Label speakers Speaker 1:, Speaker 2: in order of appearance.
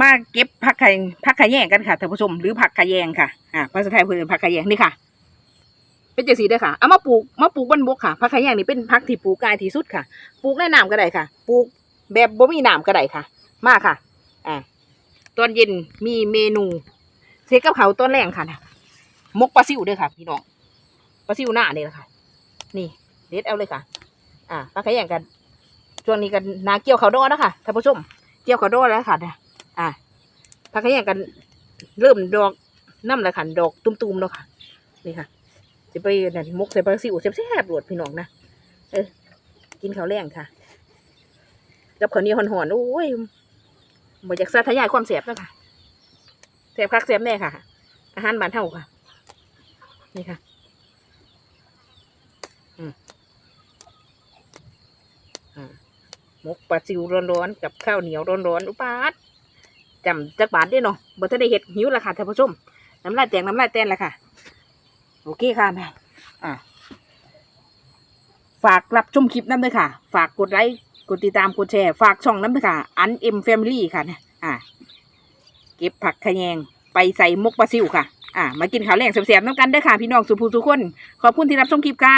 Speaker 1: มาเก็บผักไข่ผักขะแยงกันค่ะท่านผู้ชมหรือผักขะแยงค่ะอ่าภาษาไทยเพื่อนผักขะแยงนี่ค่ะ เป็นจังสีเด้ค่ะเอามาปลูกมาปลูกบนบกค่ะผักขะแยงนี่เป็นผักที่ปลูกง่ายที่สุดค่ะปลูกในน้ำก็ได้ค่ะปลูกแบบบ่มีน้ำก็ได้ค่ะ มาค่ะอ่าตอนเย็นมีเมนูเสกกับเขาตอนแรงค่ะนะมกปลาซิวเด้วยค่ะพี่น้องปลาซิวหน้าเนี่แหละค่ะ นี่เด็ดเอาเลยค่ะ อ่าผักขะแยงกันช่วงนี้กันนาเกี่ยวเขาวดอนะคะท่านผู้ชมเกี่ยวเขาวดอแล้วค่ะ นะอ่าผักขะแยงกันเริ่มดอกน้ำละค่ะดอกตุ้มๆแล้วค่ะ นี่ค่ะจะไปนั่นมกใส่ปลาซิวแซ่บๆรวดพี่น้องนะเออกินข้าวแรงค่ะกับข้าวเหนียวหอนๆโอ้ยบ่อยากสาธยายความแสบแล้วค่ะแสบคักแสบแน่ค่ะ อาหารบ้านเฮาค่ะ นี่ค่ะอืมอ่ามกปลาซิวร้อนๆกับข้าวเหนียวร้อนๆอุปาด จำจักบาทได้เนาะบ่ทันได้เห็ดหิวละค่ะท่านผู้ชมน้ำลายแตงน้ำลายแตนละค่ะ โอเคค่ะแม่อ่าฝากรับชมคลิปน้ำด้วยค่ะ ฝากกดไลค์กดติดตามกดแชร์ ฝากช่องน้ำด้วยค่ะ อันเอ็มแฟมิลี่ค่ะเนี่ยอ่าเก็บผักขยงไปใส่มกปลาซิวค่ะ อ่ามากินข้าวแรงแซ่บๆน้ำกันเด้อค่ะ พี่น้องสุภูทุกคน ขอบคุณที่รับชมคลิปค่ะ